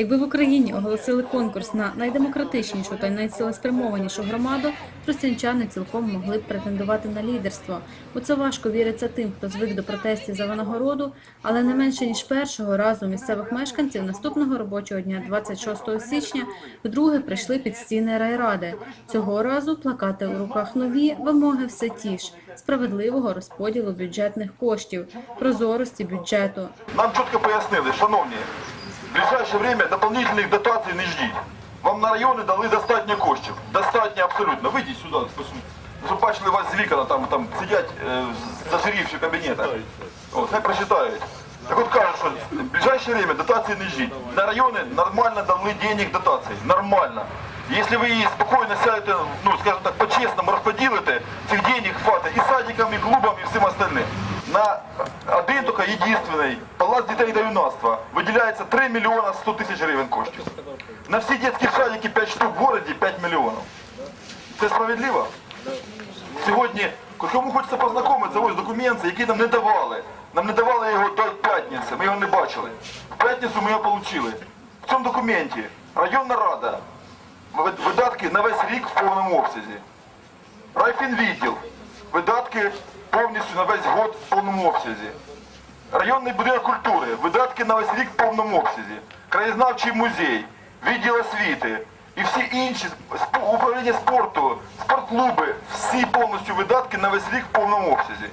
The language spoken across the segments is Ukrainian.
Якби в Україні оголосили конкурс на найдемократичнішу та найцілеспрямованішу громаду, тростянчани цілком могли б претендувати на лідерство. У це важко віриться тим, хто звик до протестів за винагороду, але не менше ніж першого разу місцевих мешканців наступного робочого дня, 26 січня, вдруге прийшли під стіни райради. Цього разу плакати у руках нові, вимоги все ті ж справедливого розподілу бюджетних коштів, прозорості бюджету. Нам чітко пояснили, шановні, в ближайше время дополнительних дотацій не ждіть. Вам на райони дали достатньо коштів. Достатньо абсолютно. Вийдіть сюди, посмотрите. щоб бачили вас з вікна, там, там сидять е, зажирівші кабінети. О, хай прочитають. Так от кажуть, що в ближайше время дотації не ждіть. На райони нормально дали денег дотацій. Нормально. Если вы її спокійно сядете, ну, скажем так, по-честному розподілите, цих денег хватить і садикам, і клубам, і всім остальним. На один только единственный палац дітей та юнацтва виділяється 3 мільйона 100 тисяч гривень коштів. На всі дитячі садики 5 штук в городі 5 мільйонів. Це справедливо? Сьогодні, кому хочеться познайомитися, ось документи, які нам не давали. Нам не давали його до п'ятниці, ми його не бачили. В п'ятницю ми його отримали. В цьому документі районна рада, ви- видатки на весь рік в повному обсязі. Райфінвідділ, видатки повністю на весь год в повному обсязі. Районний будинок культури, видатки на весь рік в повному обсязі. Краєзнавчий музей, відділ освіти і всі інші управління спорту, спортклуби, всі повністю видатки на весь рік в повному обсязі.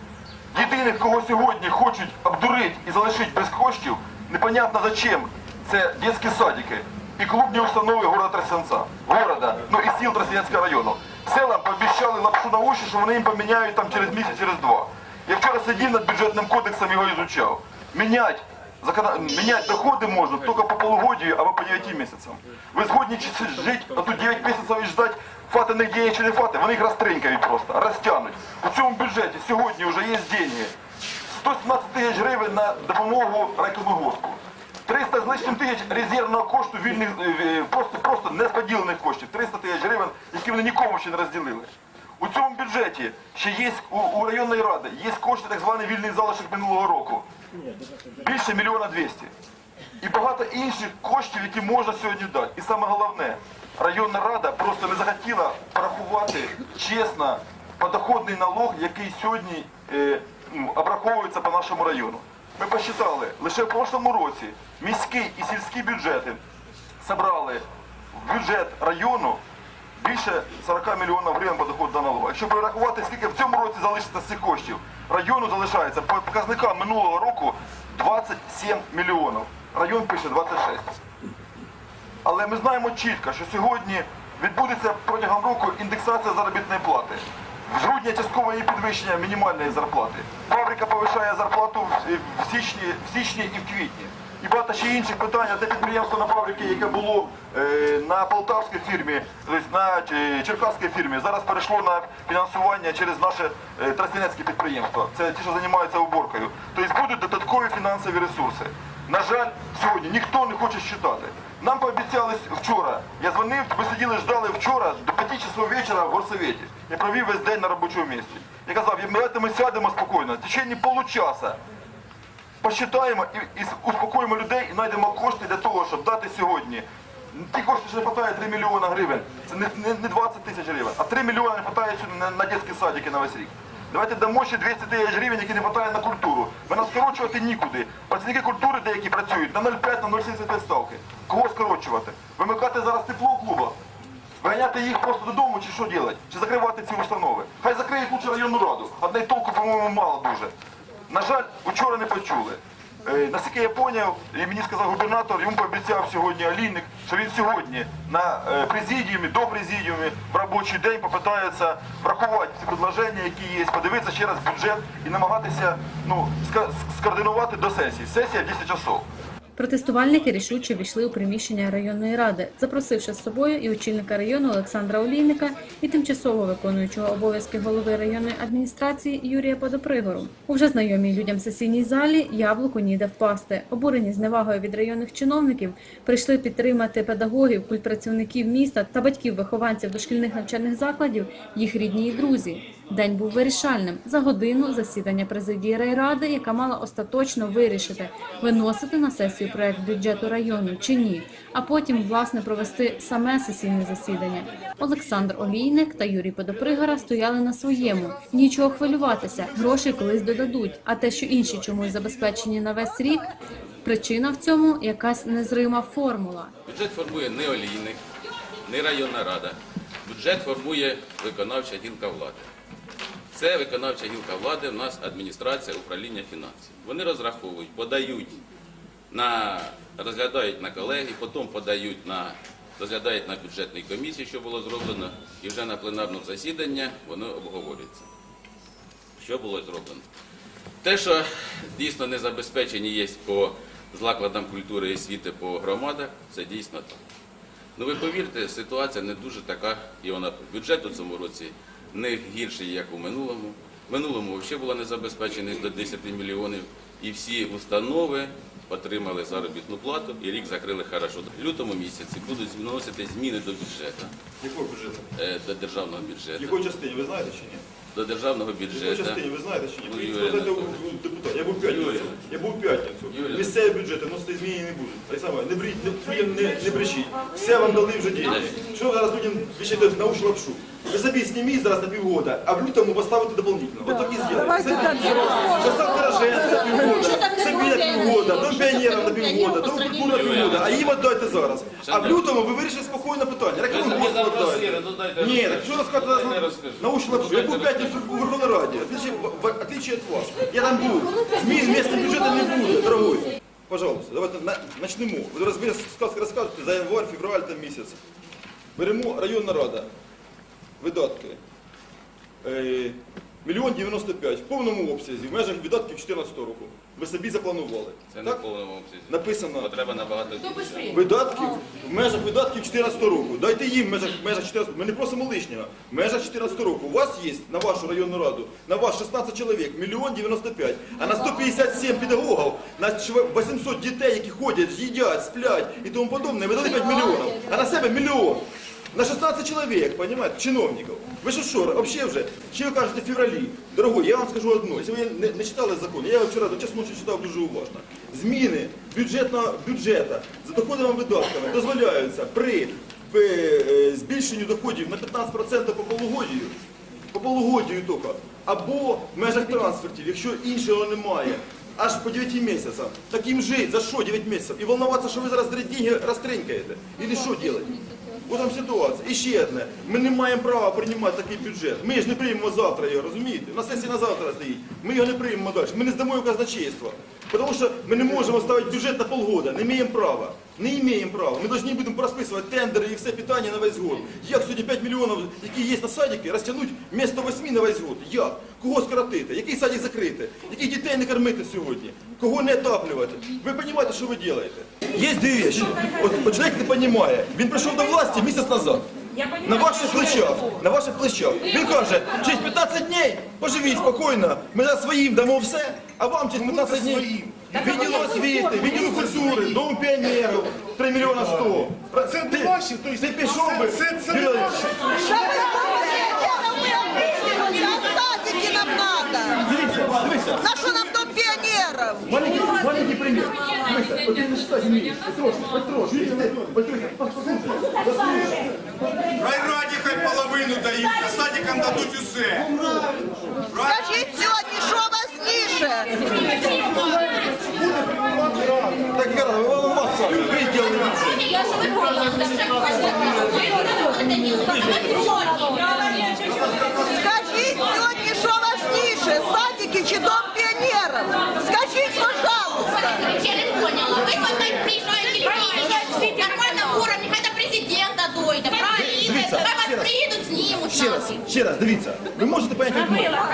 Єдиних, кого сьогодні хочуть обдурити і залишити без коштів, непонятно зачем, це дитячі садики і клубні установи города Тростянця, города, ну і сіл Тростянецького району. Селам пообіцяли лапшу на уші, що вони їм поміняють там через місяць, через два. Я вчора сидів над бюджетним кодексом, його ізучав. Мінять, закона... мінять доходи можна тільки по полугодію або по 9 місяцям. Ви згодні жити, а тут 9 місяців і ждати фати не діє чи не фати, вони їх розтринькають просто, розтягнуть. У цьому бюджеті сьогодні вже є деньги. 117 тисяч гривень на допомогу райкомогоспу. 300 з лишнім тисяч резервного кошту вільних, е, е, просто, просто несподілених коштів. 300 тисяч гривень, які вони нікому ще не розділили. У цьому бюджеті ще є у, у районної ради, є кошти так званий вільний залишок минулого року. Більше мільйона двісті. І багато інших коштів, які можна сьогодні дати. І саме головне, районна рада просто не захотіла порахувати чесно подоходний налог, який сьогодні е, обраховується по нашому району. Ми посчитали, лише в прошлому році міський і сільські бюджети зібрали в бюджет району більше 40 мільйонів гривень подоходу до налогу. Якщо порахувати, скільки в цьому році залишиться з цих коштів, району залишається по показникам минулого року 27 мільйонів. Район пише 26. Але ми знаємо чітко, що сьогодні відбудеться протягом року індексація заробітної плати. В грудні часткове її підвищення мінімальної зарплати. Фабрика повишає зарплату в, січні, в січні і в квітні. І багато ще інших питань. Те підприємство на фабриці, яке було е, на полтавській фірмі, тобто на е, черкаській фірмі, зараз перейшло на фінансування через наше е, тростянецьке підприємство. Це ті, що займаються уборкою. Тобто будуть додаткові фінансові ресурси. На жаль, сьогодні ніхто не хоче считати. Нам пообіцяли вчора. Я дзвонив, ми сиділи, ждали вчора до 5 часов вечора в горсовєті. Я провів весь день на робочому місці. Я казав, давайте ми сядемо спокійно, в течение получаса посчитаємо і, і успокоїмо людей і знайдемо кошти для того, щоб дати сьогодні. Ті кошти, що не вистачає 3 мільйона гривень, це не, не, не 20 тисяч гривень, а 3 мільйони не вистачає на, на дитячі садики на весь рік. Давайте дамо ще 200 тисяч гривень, які не вистачає на культуру. Ми нас скорочувати нікуди. Працівники культури деякі працюють на 0,5 на 0,75 ставки. Кого скорочувати? Вимикати зараз тепло в клубах? Виганяти їх просто додому чи що робити? Чи закривати ці установи? Хай закриють лучше районну раду. Одне толку, по-моєму, мало дуже. На жаль, вчора не почули. Е, Наскільки я зрозумів, і мені сказав губернатор, йому пообіцяв сьогодні Алійник, що він сьогодні на е, президіумі, до президіумі в робочий день попитається врахувати всі предложення, які є, подивитися ще раз бюджет і намагатися ну, скоординувати до сесії. Сесія 10 часов. Протестувальники рішуче війшли у приміщення районної ради, запросивши з собою і очільника району Олександра Олійника, і тимчасово виконуючого обов'язки голови районної адміністрації Юрія Подопригору. У вже знайомій людям сесійній залі яблуку ніде впасти. Обурені зневагою від районних чиновників прийшли підтримати педагогів, культпрацівників міста та батьків вихованців дошкільних навчальних закладів, їх рідні і друзі. День був вирішальним за годину засідання президії райради, яка мала остаточно вирішити виносити на сесію проект бюджету району чи ні, а потім власне провести саме сесійне засідання. Олександр Олійник та Юрій Подопригора стояли на своєму. Нічого хвилюватися, грошей колись додадуть. А те, що інші чомусь забезпечені на весь рік, причина в цьому якась незрима формула. Бюджет формує не олійник, не районна рада. Бюджет формує виконавча гілка влади. Це виконавча гілка влади, у нас адміністрація управління фінансів. Вони розраховують, подають на розглядають на колегії, потім подають на розглядають на бюджетній комісії, що було зроблено, і вже на пленарному засіданні воно обговорюється. Що було зроблено? Те, що дійсно не забезпечені є по закладам культури і освіти по громадах, це дійсно так. Ну ви повірте, ситуація не дуже така, і вона бюджет у цьому році не гірший, як у минулому. В минулому взагалі була незабезпеченість до 10 мільйонів, і всі установи отримали заробітну плату і рік закрили хорошо. В лютому місяці будуть вносити зміни до бюджету, Якого бюджету? е, до державного бюджету, якій частині, ви знаєте чи ні? до державного бюджету. частині, ви знаєте чи ні? Ну, Юрій депутата. Я був п'ятницю. Я був п'ятницю. Місцеві бюджети вносити зміни не будуть. Олександр, не бріть, не, не, не, брешіть. Все вам дали вже деньги. Що ви зараз людям вішаєте на уші лапшу? Ви собі зніміть зараз на півгода, а в лютому поставите дополнительно. Вот так і зробите. Поставте рожен на півгода, собі на півгода, до піонерів на півгода, до культури на півгода, а їм віддайте зараз. А в лютому ви вирішите спокійно питання. Ви Рекомендую самі запросили, віддайте. ну Ні, так що розказати Я не розкажу. на уші? Я був п'ятницю у Верховній Раді, в отличие, в, в отличие от вас. Я там був. Змін місцевого бюджету не буде, дорогой. Пожалуйста, давайте на, начнемо. Ви розказуєте за январь, февраль там місяць. Беремо районна рада. Видатки. Е, Мільйон 95 в повному обсязі, в межах видатків 2014 року. Ви собі запланували. Це не в повному обсязі. Написано. Бо треба набагато більше. Видатків в межах видатків 2014 року. Дайте їм в межах, в межах 14 Ми не просимо лишнього. В межах 2014 року. У вас є на вашу районну раду, на вас 16 чоловік, мільйон 95, а на 157 педагогів, на 800 дітей, які ходять, їдять, сплять і тому подобне, ви дали 5 мільйонів, а на себе мільйон. На 16 чоловік, понимаете, чиновників. Ви що, що, вообще вже, чи ви кажете в февралі? Дорогой, я вам скажу одно, якщо ви не, не читали закон, я його вчора до часу ночі читав дуже уважно. Зміни бюджетного бюджету за доходами видатками дозволяються при е, збільшенні доходів на 15% по полугодію, по полугодію тільки, або в межах трансфертів, якщо іншого немає. Аж по 9 місяцям. Так їм жить, за що 9 місяців? І волноватися, що ви зараз деньги розтринькаєте. Или що робити? Ось там ситуація. І ще одне. Ми не маємо права приймати такий бюджет. Ми ж не приймемо завтра його, розумієте? На сесії на завтра стоїть. Ми його не приймемо далі. Ми не здамо його казначейство. Тому що ми не можемо ставити бюджет на полгода. Не маємо права. Не маємо права. Ми повинні будемо розписувати тендери і все питання на весь год. Як сьогодні 5 мільйонів, які є на садики, розтягнути вмісто 8 на весь год? Як? Кого скоротити? Який садик закрити? Яких дітей не кормити сьогодні? Кого не отаплювати? Ви розумієте, що ви робите? Є дві речі. От, от чоловік не розуміє. Він прийшов до власті місяць назад. На ваших плечах, на ваших плечах. Він каже, через 15 днів поживіть спокійно, ми за своїм дамо все, а вам через 15 днів відділу освіти, відділу культури, дому піонерів, 3 мільйона 100. Це Ти- ваші, то есть Ти пішов би, це- це не Юрій, ваші. Садики нам надо. Дивіться, дивіся. На что нам тут пионеров? Маленький, маленький примір. Дивися, от ти не читати вмієш. Петрошки, Петрошки, Петрошки, послухай. Райраді хай половину дають, а садикам дадуть усе. Скажіть сьогодні, що важніше? Так, Гера, у вас скажет, вы сделали бюджет. Я же выполнила, потому Скажіть Ще раз, ще раз, дивіться, ви можете поняти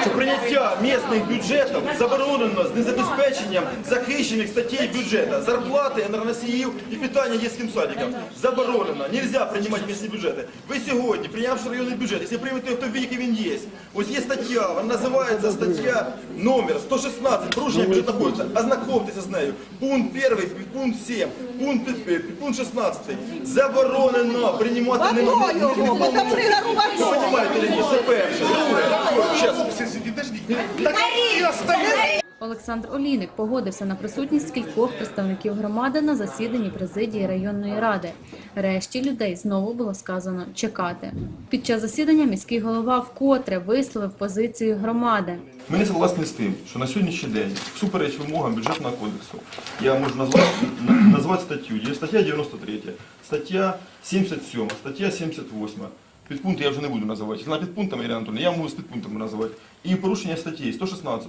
що прийняття місних бюджетів заборонено з незабезпеченням захищених статей бюджету, зарплати енергоносіїв і питання дитячим садикам. Заборонено, нельзя приймати місні бюджети. Ви сьогодні, прийнявши районний бюджет, якщо приймете його в той який він є, ось є стаття, вона називається стаття номер 116, порушення бюджету кодексу, ознакомтеся з нею. Пункт 1, пункт 7, пункт, пункт 16. Заборонено приймати ні? Це перше. Друге. Щас. Подождіть, так всі остальні. Олександр Олійник погодився на присутність кількох представників громади на засіданні президії районної ради. Решті людей знову було сказано чекати. Під час засідання міський голова вкотре висловив позицію громади. Ми не согласні з тим, що на сьогоднішній день, всупереч вимогам бюджетного кодексу, я можу назвати, назвати статтю. Є стаття 93, стаття 77, стаття 78. Підпункти я вже не буду називати. На підпунктами, Ірина Анатольовна, я можу з підпунктами називати. І порушення статті 116.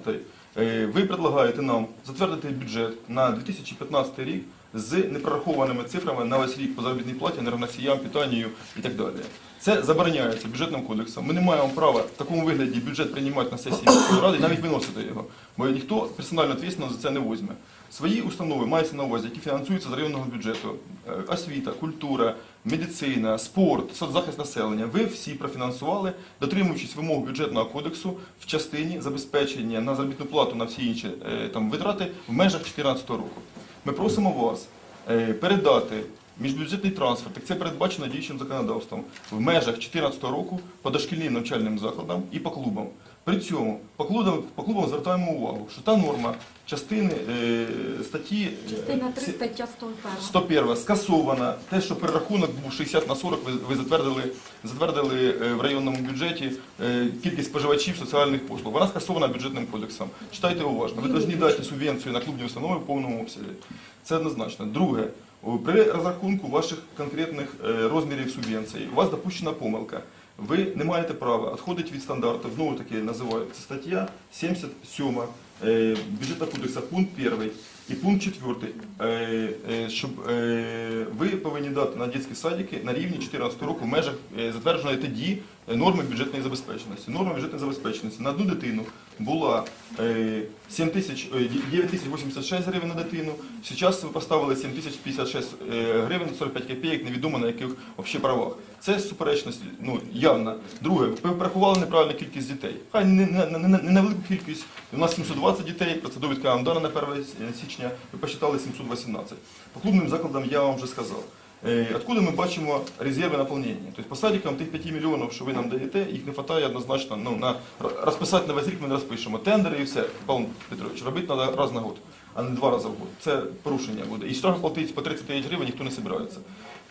Е, Ви предлагаєте нам затвердити бюджет на 2015 рік з непрорахованими цифрами на весь рік по заробітній платі, енергоносіям, питанню і так далі. Це забороняється бюджетним кодексом. Ми не маємо права в такому вигляді бюджет приймати на сесії міської ради і навіть виносити його, бо ніхто персонально відповідально за це не візьме. Свої установи мається на увазі, які фінансуються з районного бюджету. Е, Освіта, культура, медицина, спорт, соцзахист населення. Ви всі профінансували, дотримуючись вимог бюджетного кодексу в частині забезпечення на заробітну плату на всі інші е, там витрати в межах 2014 року. Ми просимо вас е, передати міжбюджетний трансфер, так це передбачено діючим законодавством, в межах 2014 року по дошкільним навчальним закладам і по клубам. При цьому по клубам, по клубам звертаємо увагу, що та норма частини е, статті е, Частина 3, стаття 101. 101 скасована. Те, що перерахунок був 60 на 40, ви, ви затвердили, затвердили е, в районному бюджеті е, кількість споживачів соціальних послуг. Вона скасована бюджетним кодексом. Читайте уважно. Ви повинні дати субвенцію на клубні установи в повному обсязі. Це однозначно. Друге, о, при розрахунку ваших конкретних е, розмірів субвенції у вас допущена помилка. Ви не маєте права. Відходити від стандарту, знову таки називаю, це стаття 77 е, бюджетного кодексу, пункт 1 і пункт 4, е, е, щоб ви повинні дати на дитячі садики на рівні 14 року в межах затвердженої тоді норми бюджетної забезпеченості. Норма бюджетної забезпеченості на одну дитину була е, 7 тисяч, е, 9 тисяч 86 гривень на дитину, зараз ви поставили 7 тисяч 56 е, гривень 45 копійок, невідомо на яких взагалі правах. Це суперечність ну, явна. Друге, ви порахували неправильну кількість дітей. Хай не, не, не, не, невелику кількість. У нас 720 дітей, це довідка вам дана на 1 січня, ви посчитали 718. По клубним закладам я вам вже сказав. Е, Откуда ми бачимо резерви наповнення? Тобто по садикам тих 5 мільйонів, що ви нам даєте, їх не вистачає однозначно. Ну, на, розписати на весь рік ми не розпишемо. Тендери і все, Павло Петрович, робити треба раз на год, а не два рази в год. Це порушення буде. І штраф платить по 30 тисяч гривень ніхто не збирається.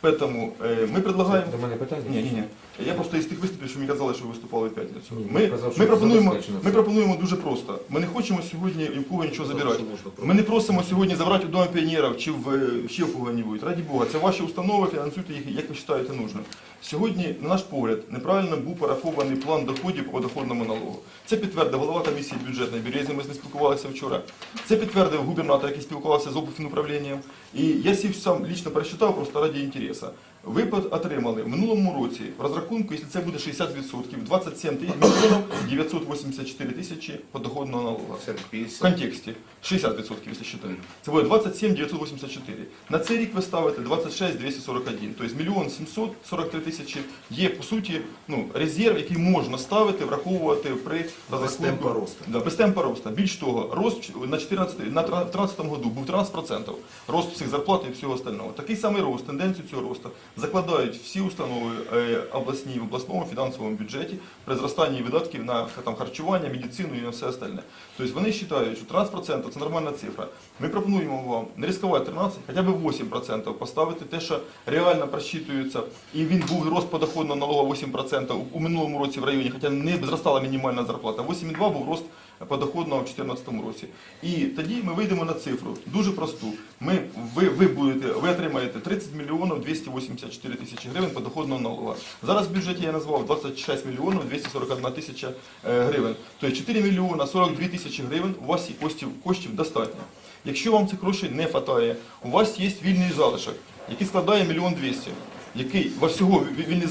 Поэтому е, ми предлагаємо... До мене питання? Ні, ні, ні. Я просто із тих виступів, що мені казали, що ви виступали в п'ятницю. Ні, Ми, я казав, що ми, пропонуємо, забезпечено ми все. пропонуємо дуже просто. Ми не хочемо сьогодні ні в кого нічого забирати. Ми не просимо сьогодні забрати у Дома піонерів чи в е, ще в кого-небудь. Раді Бога, це ваші установи, фінансуйте їх, як ви вважаєте нужним. Сьогодні, на наш погляд, неправильно був порахований план доходів по доходному налогу. Це підтвердив голова комісії бюджетної Березі, ми з ним спілкувалися вчора. Це підтвердив губернатор, який спілкувався з облфінуправлінням. І я сів сам лічно пересчитав просто раді інтересу. Ви отримали в минулому році в розрахунку, якщо це буде 60%, 27 тисяч мільйонів 984 тисячі подоходного налогу. В 50. контексті 60%, якщо считати. Це буде 27 984. На цей рік ви ставите 26 241. Тобто мільйон 743 тисячі є, по суті, ну, резерв, який можна ставити, враховувати при розрахунку. росту. Да, без темпа росту. Більш того, рост на 14, на 13 году був 13%. Рост всіх зарплат і всього остального. Такий самий рост, тенденцію цього росту закладають всі установи е, обласні в обласному фінансовому бюджеті при зростанні видатків на там, харчування, медицину і на все остальне. Тобто вони вважають, що 13% це нормальна цифра. Ми пропонуємо вам не ризикувати 13, хоча б 8% поставити те, що реально просчитується. І він був рост подоходного налогу 8% у- у минулому році в районі, хоча не зростала мінімальна зарплата. 8,2 був рост подоходного в 2014 році. І тоді ми вийдемо на цифру дуже просту. Ми, ви, ви, будете, ви отримаєте 30 мільйонів 284 тисячі гривень подоходного налогу. Зараз в бюджеті я назвав 26 мільйонів 241 тисяча е, гривень. Тобто 4 мільйона 42 тисячі гривень у вас коштів, коштів достатньо. Якщо вам цих грошей не вистачає, у вас є вільний залишок, який складає мільйон 200 який во всього ві- вільні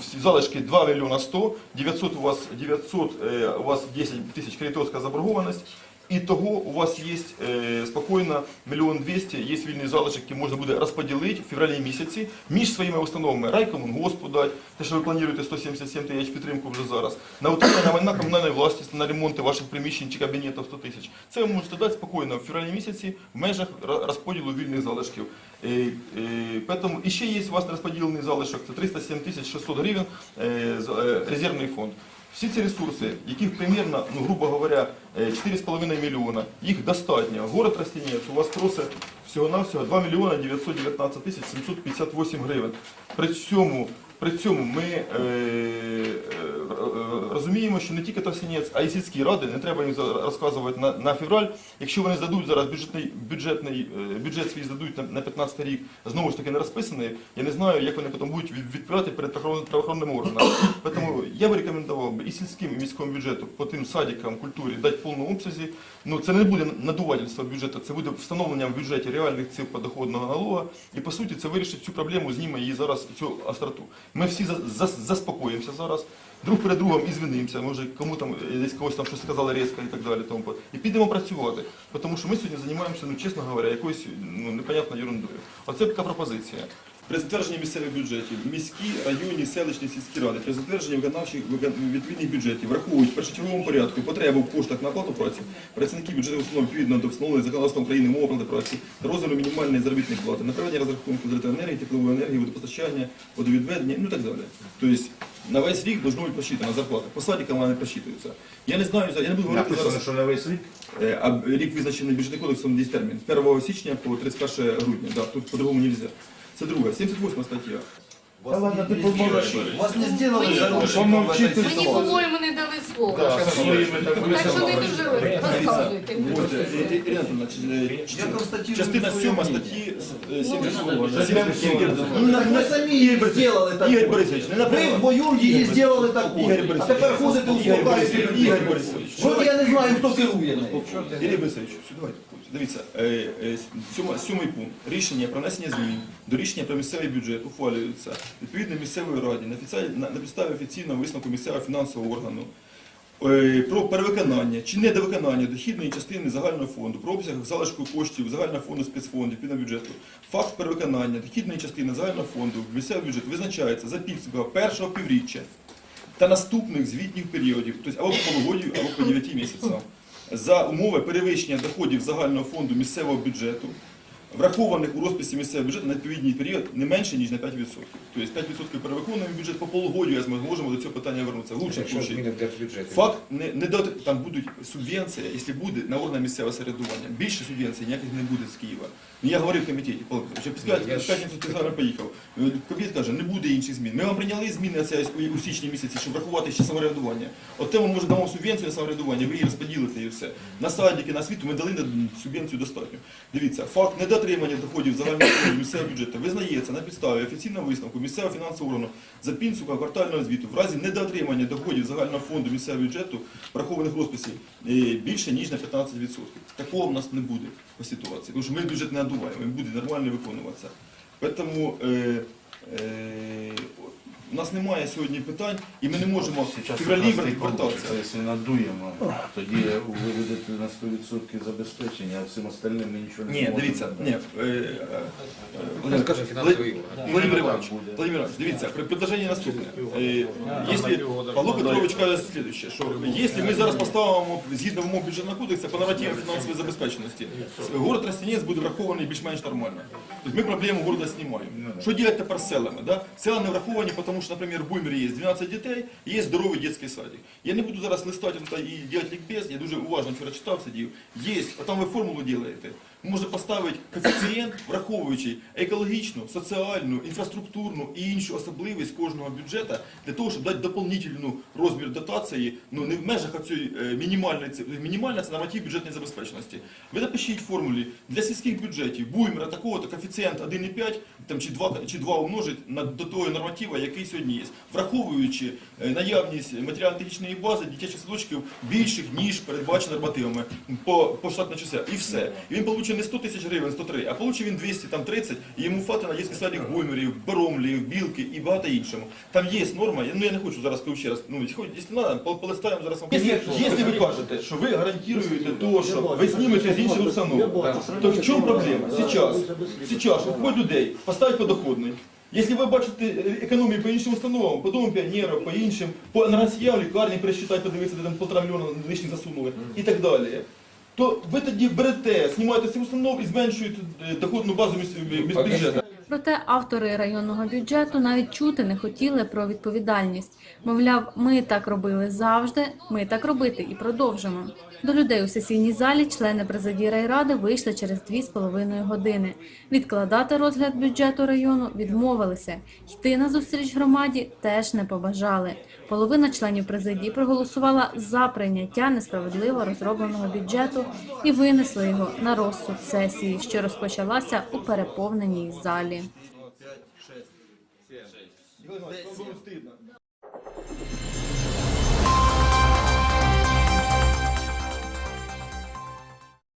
всі залишки 2 мільйона 100, 900 у вас 900, е, у вас 10 тисяч кредиторська заборгованість, і того у вас є е, спокійно мільйон 200, є вільний залишок, який можна буде розподілити в февралі місяці між своїми установами райкомунгоспу дати, те, що ви плануєте 177 тисяч підтримку вже зараз, на утримання майна комунальної власності, на ремонти ваших приміщень чи кабінетів 100 тисяч. Це ви можете дати спокійно в февралі місяці в межах розподілу вільних залишків. Е, е, Поэтому і ще є у вас нерозподілений залишок, це 307 тисяч 600 гривень е, е, резервний фонд. Всі ці ресурси, яких примірно, ну, грубо говоря, е, 4,5 мільйона, їх достатньо. Город Тростянець у вас просить всього-навсього 2 мільйона 919 тисяч 758 гривень. При цьому, при цьому ми е, е, розуміємо, що не тільки Тростянець, а й сільські ради, не треба їм розказувати на, на февраль. Якщо вони здадуть зараз бюджетний, бюджетний, е, бюджет свій здадуть на, на 15 рік, знову ж таки не розписаний, я не знаю, як вони потім будуть від- відповідати перед правоохоронним- органам. Тому я би рекомендував і сільським, і міському бюджету по тим садикам, культурі дати в повному обсязі. Ну це не буде надувательство бюджету, це буде встановлення в бюджеті реальних цифр подоходного налога. І по суті це вирішить цю проблему, зніме її зараз цю остроту. Ми всі за- за- заспокоїмося зараз. Друг перед другом і звинимося, може кому там е, десь когось там щось сказали різко і так далі. Тому і підемо працювати. Тому що ми сьогодні займаємося, ну чесно говоря, якоюсь ну, непонятною ерундою. Оце така пропозиція. При затвердженні місцевих бюджетів міські, районні, селищні, сільські ради при затвердженні виконавчих відповідних бюджетів враховують в першочерговому порядку потребу в коштах на оплату праці працівники бюджетних установ відповідно до встановлених законодавством України умов оплати праці розміру мінімальної заробітної плати, на проведення розрахунку електроенергії, теплової енергії, водопостачання, водовідведення, ну і так далі. Тобто на весь рік должно бути просчитана зарплата. По садикам вона не просчитується. Я не знаю, я не буду говорити Написано, зараз. що на весь рік. Е, А рік визначений бюджетним кодексом десь термін. 1 січня по 31 грудня. Да, тут по-другому не можна. Це друга, 78 стаття. Та ладно, ти помовчи. Вас не сделали заручником в Помовчи этой ти Мені, по-моєму, не дали слова. Так, Так що не дуже розказуйте. Ось, е, е, Ірина Анатольовна, е, Я констатирую частина своє 7 мнение. статті е, 72. Це для всіх. Ну, на- Ми самі її зробили Ігор. Борисович, не Ви напевно. вдвоєм її зробили таку. Ігор А Борисович. тепер ходите Ігор успокаюєте Борисович. Ігор Борисович. Що я не знаю, хто керує нею. Ігор Борисович, сюди давайте. хлопці. Дивіться, е, е, сьома- сьомий пункт. Рішення про внесення змін до рішення про місцевий бюджет ухвалюється відповідно місцевої раді на, підставі офіційного висновку місцевого фінансового органу е, про перевиконання чи недовиконання дохідної частини загального фонду, про обсяг залишку коштів загального фонду спецфондів під бюджету. Факт перевиконання дохідної частини загального фонду в місцевий бюджет визначається за підсумками першого півріччя та наступних звітніх періодів, тобто або по полугодію, або по 9 місяцям, за умови перевищення доходів загального фонду місцевого бюджету, врахованих у розписі місцевого бюджету на відповідний період не менше, ніж на 5%. Тобто 5% перевиконуємо бюджет по полугодію, а ми можемо до цього питання вернутися. В лучшому Якщо зміни в держбюджеті. Факт не, не дати, там будуть субвенція, якщо буде на орган місцевого самоврядування. Більше субвенцій ніяких не буде з Києва. Ну я говорив в комітеті, Павло Петрович, я після п'ятницю ти зараз поїхав. Комітет каже, не буде інших змін. Ми вам прийняли зміни це у, у січні місяці, щоб врахувати ще самоврядування. От те ми може дамо субвенцію на самоврядування, ви її розподілите і все. На садики, на світу ми дали на субвенцію достатньо. Дивіться, факт недотримання доходів загального місцевого бюджету визнається на підставі офіційного висновку місцевого фінансового органу за підсумком квартального звіту в разі недоотримання доходів загального фонду місцевого бюджету, врахованих розписів, е, більше ніж на 15%. Такого в нас не буде по ситуації, тому що ми бюджет не надуваємо, він буде нормально виконуватися. Тому е, е, у нас немає сьогодні питань, і ми не можемо в февралі вертатися. Якщо надуємо, тоді ви виведете на 100% забезпечення, а всім остальним ми нічого не Ні, дивіться, ні. е, е, Ну, скажи, фінансовий Влад- Владимир Иванович, дивіться, при предложении наступне. Е, Якщо Павло Петрович каже следующее, що якщо ми зараз поставимо згідно вимог бюджетного кодексу по нормативам фінансової забезпеченості, город Тростянець буде врахований більш-менш нормально. Тобто ми проблему города знімаємо. Що робити тепер з селами? Да? Села не враховані, тому що, наприклад, в Буймері є 12 дітей, і є здоровий дитячий садик. Я не буду зараз листати и робити лікбез, я дуже уважно вчора читав, сидів. Є, а там ви формулу робите. Можна поставити коефіцієнт, враховуючи екологічну, соціальну, інфраструктурну і іншу особливість кожного бюджету для того, щоб дати доповнительну розмір дотації, ну не в межах цієї мінімальної мінімальна це норматив бюджетної забезпеченості. Ви напишіть формулі для сільських бюджетів буймера такого-то коефіцієнт 1,5 там, чи 2, чи 2 умножить на, до того норматива, який сьогодні є, враховуючи е, наявність матеріально-технічної бази дитячих садочків більших, ніж передбачено нормативами по, по штатній часі. І все. І він получить не 100 тисяч гривень, 103, а получить він 200, там 30, і йому хватить на дитячий садик Буймерів, Баромлів, Білки і багато іншому. Там є норма, я- ну я не хочу зараз кажу ще раз, ну, якщо якщо треба, по- полистаємо зараз вам. Якщо, якщо ви кажете, що ви гарантуєте то, що ви знімете з інших установ, то в чому проблема? Сейчас, сейчас, щоб людей поставити подоходний. Якщо ви бачите е, економію по іншим установам, по дому піонерів, по іншим, по енергосія в лікарні пересчитати, подивитися, де там полтора мільйона лишніх засунули і так далі, то ви тоді берете, знімаєте ці установи і зменшуєте е, доходну базу міс- міс- бюджету. Проте автори районного бюджету навіть чути не хотіли про відповідальність. Мовляв, ми так робили завжди, ми так робити і продовжимо. До людей у сесійній залі члени президії райради вийшли через дві з половиною години. Відкладати розгляд бюджету району відмовилися. Йти на зустріч громаді теж не побажали. Половина членів президії проголосувала за прийняття несправедливо розробленого бюджету і винесли його на розсуд сесії, що розпочалася у переповненій залі. Євгений Іванович, вам було стидно.